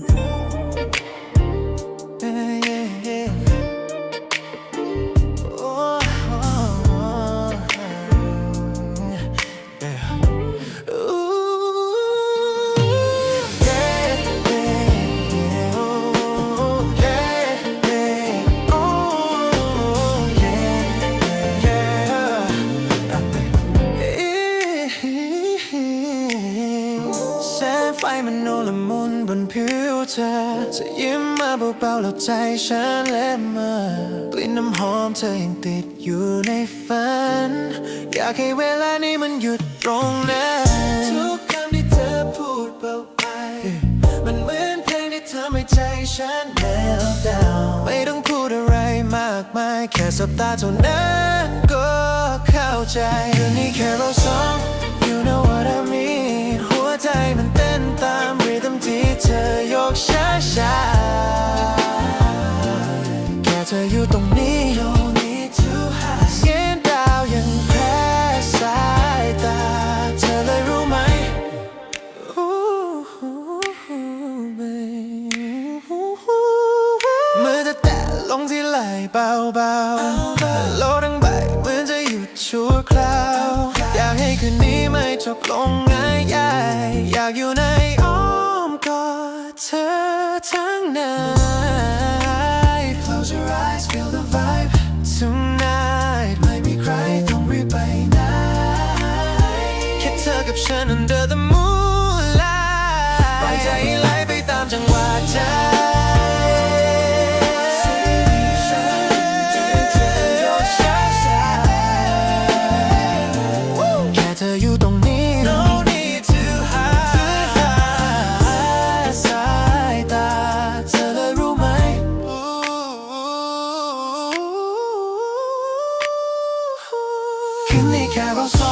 แส มันโนละมุนบนผิวเธอจะยิ้มมาเบาๆแล้วใจฉันเละเมอกลิ่นน้ำหอมเธอยังติดอยู่ในฝัน อยากให้เวลานี้มันหยุดตรงนั้นทุกคำที่เธอพูดเบาไป มันเหมือนเพลงที่ทำให้ใจฉัน meltdown ไม่ต้องพูดอะไรมากมาย แค่สบตาเท่านั้นก็เข้าใจคืนนี้แค่เราสอง ธออยู่ตรงนี้ no need to hide เงนดาวยังแพ้สายตา เธอเลยรู้ไหม มือจะแตะลงที่ไหล่เบาๆโลทั้งใบเหมือนจะหยุดชั่วคราว อยากให้คืนนี้ไม่จบลงง่ายๆ ใจแค่เธออยู่ตรงนี้ No need to hide สายตาเธอเลยรู้ไหม คืนนี้แค่เราสอง